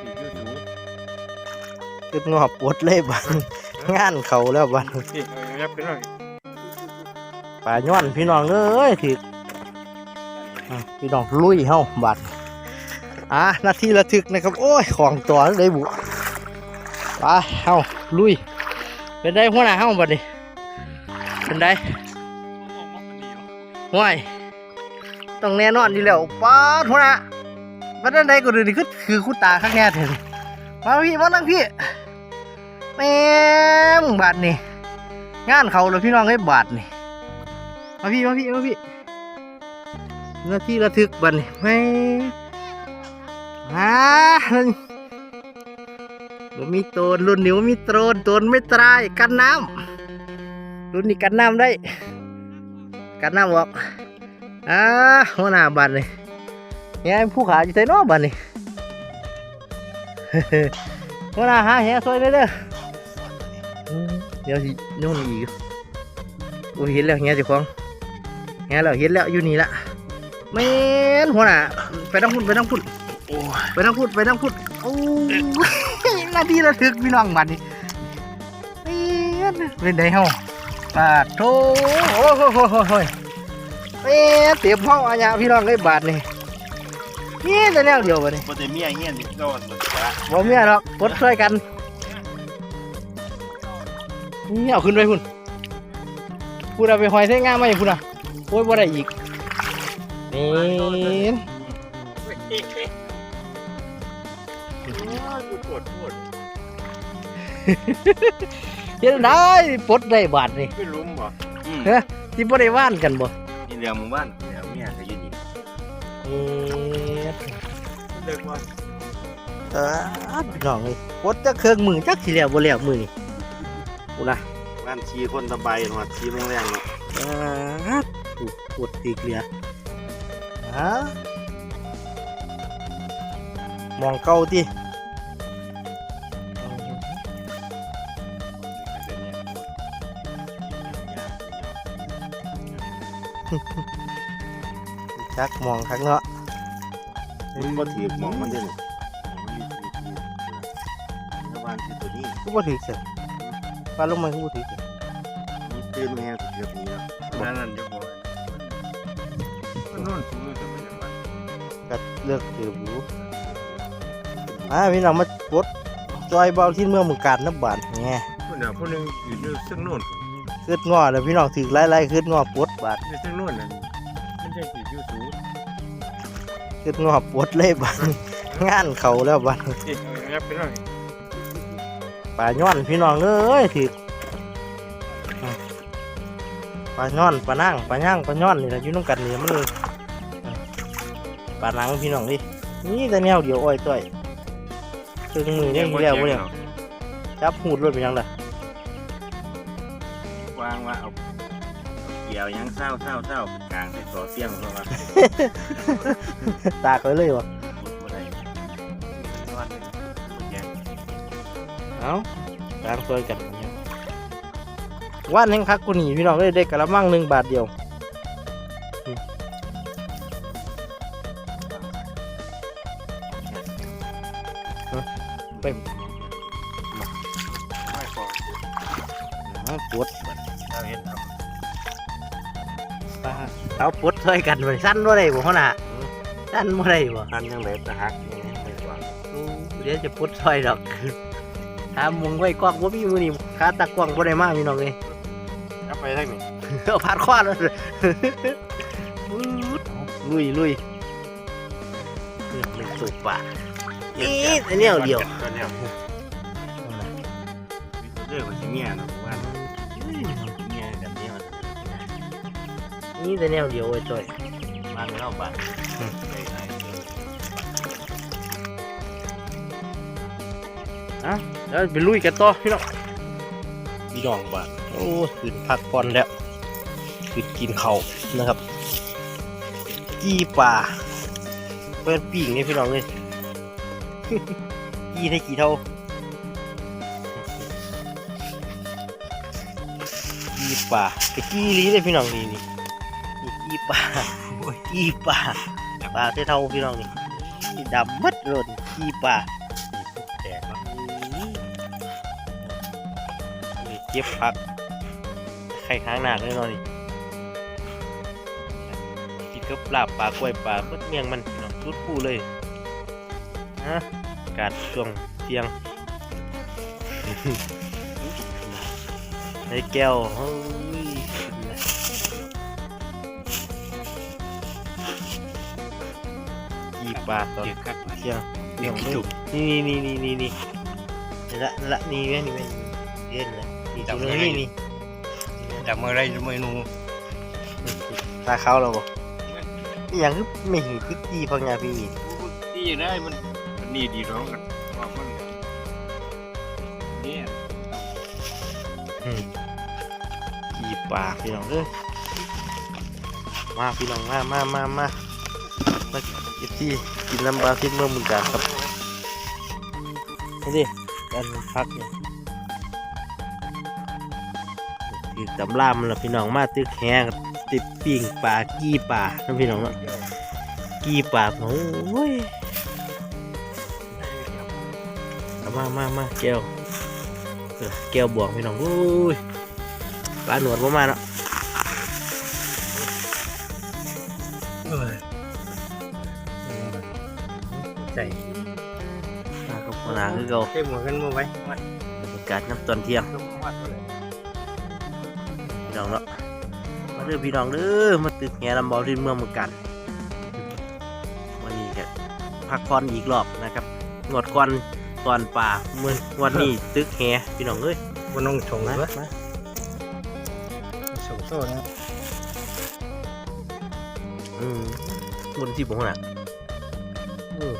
สียูสูขึ้นงอบปวดเลยบันงานเขาแล้วบันนี่เอายับขึ้นหน่อยป่าย้อนพี่น้องเอ้ยถึกอะพี่น้องลุยเฮาบัดอะนาทีระทึกนะครับ โอ้ยของตัวเลยบุไปเฮาลุยเป็นได้หัวหน้าเฮาบัดนี้เป็นได้ห่วยต้องแน่นอนอยู่แล้วป้าดหัวหน้า บัดนั้นใดก็เดูนี่คือคือคุณตาข้างแน่เถึงมาพี่มานั่งพี่แม่มึงบาดนี่งานเขาเลยพี่น้องไอ้บาดนี่มาพี่มาพี่มาพี่หน้าที่ระทึกบันนี่ไม่ฮ่าบ่มีโตนรุ่นนี้บ่มีโตนโตนไม่ตรายกันน้ำรุ่นนี้กันน้ำได้ กันน้ำออกอ่าหัวหน้าบันนี่ เนี่ยผู้ขาอยู่ใส่นอบันนี่หัวหน้าหาแหซอยเลยเด้ออืมเดี๋ยวสิโน่นอีกโอ้ยเห็นแล้วเฮียเจ้าของเห็นแล้วเห็นแล้วอยู่นี่ละแม่นหัวหน้าไปนั่งพุ่นไปนั่งพุ่นโอ้ยไปนั่งพุ่นไปนั่งพุ่นโอ้ยหน้าที่ระทึกพี่น้องบัดนี้แม่นเป็นไดเฮาปาดโถโอ้โหโหโหโหแม่นเตรียมห้องอาญาพี่น้องเลยบาดนี่ นี่แต่แนวเดียวบัดนี้บ่ได้เมียเฮียนนี่ก็หมดละบ่มีอะไรหรอกกดช่วยกันนี่เอาขึ้นไปพุ่นพูดเอาไปหอยเส้นง่ามไหมาอีกพุ่นอะโอ้ยบ่ได้อีกนี่กูปวดปวดเฮ็ดได้ปลดได้บาทนี่ไม่รู้บ่อืมเฮ้ยที่บ่ได้ว่านกันบ่นี่เรื่องหมู่บ้านเดี๋ยวเมียจะอยู่นี่เอ๊ะ เลิกว่าเออพี่น้องนี่ปลดจักเครื่องมือจักสิแล้วบ่แล้วมือนี่กูนะบ้านชีคนสบายหนวดชีแรงๆเนาะเออถูกปวดตีเกลียฮะมองเก่าติจักมองคักเนาะ มันบ่ถือมองมันเด้อนี่มันบ้านที่ตัวนี้กูบ่ถือเสียปลาลงมากูบ่ถือเสียมันตื่นแม่ก็เกือบนี้แล้วนั่นนั่นจะบ่มันนอนสูงแต่มันยังว่าก็เลือกถือบูอ่าพี่น้องมาปลดจอยเบาที่เมืองเมืองการนับบาทแง่คนน่ะคนนึงอยู่ซึ่งโน่นขึ้นงอแล้วพี่น้องถือไล่ๆขึ้นงอปลดบาทอยู่ซึ่งโน่นน่ะมันจะสิอยู่สูง ขึ้นงอปลดเลยบาทงานเขาแล้วบาทนี่เอายับขึ้นหน่อยปลาย้อนพี่น้องเอ้ยถือปลาย้อนปลานั่งปลาย่างปลาย้อนนี่แหละอยู่น้ำกันนี่มันปลาหนังพี่น้องดินี่แต่แนวเดียวอ้อยต้อยตึงมือยังมีแล้วบ่เนี่ยจับหูดรถไปยังล่ะวางว่าเอา เกี่ยวยังเศร้าเศร้าเศร้ากลางใส่ต่อเสียงเพราะว่าตาเคยเลยวะบ่ได้นอนบ่แก่เอาตางซอยกันเนี่ยว่านแห่งคักกูนี่พี่น้องเลยได้กระมังหนึ่งบาทเดียวไปไม่พอเอาปวดเราเห็นครั บปลาเอาปวดซอยกันไปสั้นบ่ได้บ่พ่อน่ะสั้นบ่ได้บ่ทันยังไงตะหักยังไงไม่กว่าเดี๋ยวจะปวดซอยดอกหามุงไว้กว้างบ่มีมือนี่ขาตะกว้างบ่ได้มากพี่น้องเลยกลับไปทางนี้เอาพาดคว้าเลยลุยลุยเป็นสูบป่าอีแต่เนี่ยเดียวตัวเดียวเรื่องมันสิเมียเนาะ นี่แต่แนวเดียวไอ้จ้อยบ้านเราบ้านไปไหนแล้วไปลุยกันต่อพี่น้องพี่น้องบ้านโอ้ขึ้นพักผ่อนแล้วขึ้นกินเขาวนะครับกี้ป่าเปิดปีกนี่พี่น้องเลยกี้ได้กี่เท่ากี้ป่าไปกี้ลีเลยพี่น้องนี่นี่ อีป่าอีป่าป่าเท่าพี่น้องนี่ดำมัดรนอีป่าแดงมากนี่เจี๊ยบพักไข่ค้างหนักเลยน้องนี่กินกับลาปลากล้วยปลาเมื่อเมียงมันนี่น้องรุดผู้เลยฮะการช่วงเที่ยงไอแก้ว กีปลาตอนเด็กคักเที่ยงเด็กจุกนี่นี่นี่นี่นี่นี่ละละนี่แม่นี่แม่เย็นนะนี่ตรงนี้นี่จับมือไรมือนูตาเขาเราบอกอหย่างคือไม่เห็นคือตีพังงาพี่ที่ได้มันมันนี่ดีร้องกันว่ามันเนี่ยกีปลาพี่น้องเด้อมาพี่น้องมามามามา มาเก็บที่กินน้ำปลาที่เมือมุนการครับนี่ดิกันพักเนี่ยติดตำรามแล้วพี่น้องมาตึกแหงติดปิ่งปลากี้ปลาน้ำพี่น้องเนาะกี้ปลาโอ้ยเอามามามาแก้วแก้วบวงพี่น้องโอ้ยปลาหนวดประมาณเนาะ ใจปลากับปลาคือเก่าเต็มหัวกันมือไว้วัดบรรยากาศน้ำตอนเที่ยงต้องวัดเลยพี่น้องเนาะมาเด้อพี่น้องเด้อมาตึกแหลำบอลที่เมืองเหมือนกัน วันนี้ก็พักผ่อนอีกรอบนะครับงวดก่อนตอนป่าเมื่อวันนี้ตึกแหพี่น้องเอ้ยบนน้องชงมาเลยมาชงโซ่นะอืมบนที่ผมน่ะอืม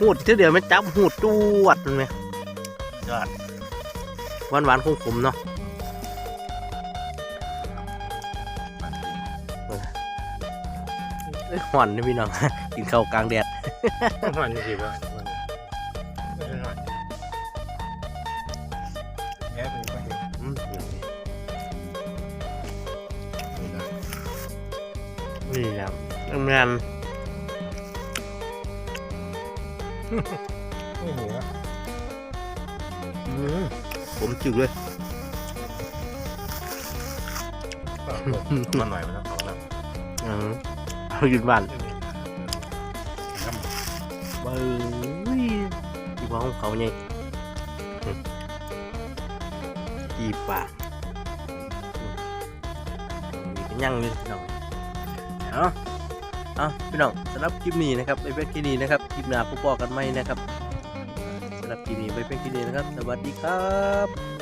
หูดเท่าเดียวไม่จับหูดจวดมันไหมยอดหวานหวานๆขมๆเนาะเอ้ยหอนนี่พี่น้อง กินข้าวกลางแดดมันสิบ่มันแย่ไปไปอืมนี่แหละทำงาน ไม่เหนียวอืมผมจุกเลยมันหน่อยมันต้องเอาแล้วอืมเอาหยุดบ้านเบ้ยอีบ้าของเขาไงอืมอีปากมีกันยังเลยพี่น้องเอาเอาพี่น้องสำหรับคลิปนี้นะครับไปเป็นคลิปนี้นะครับคลิปหน้าพบกันไหมนะครับสำหรับคลิปนี้ไปเป็นคลิปนี้นะครับ สวัสดีครับ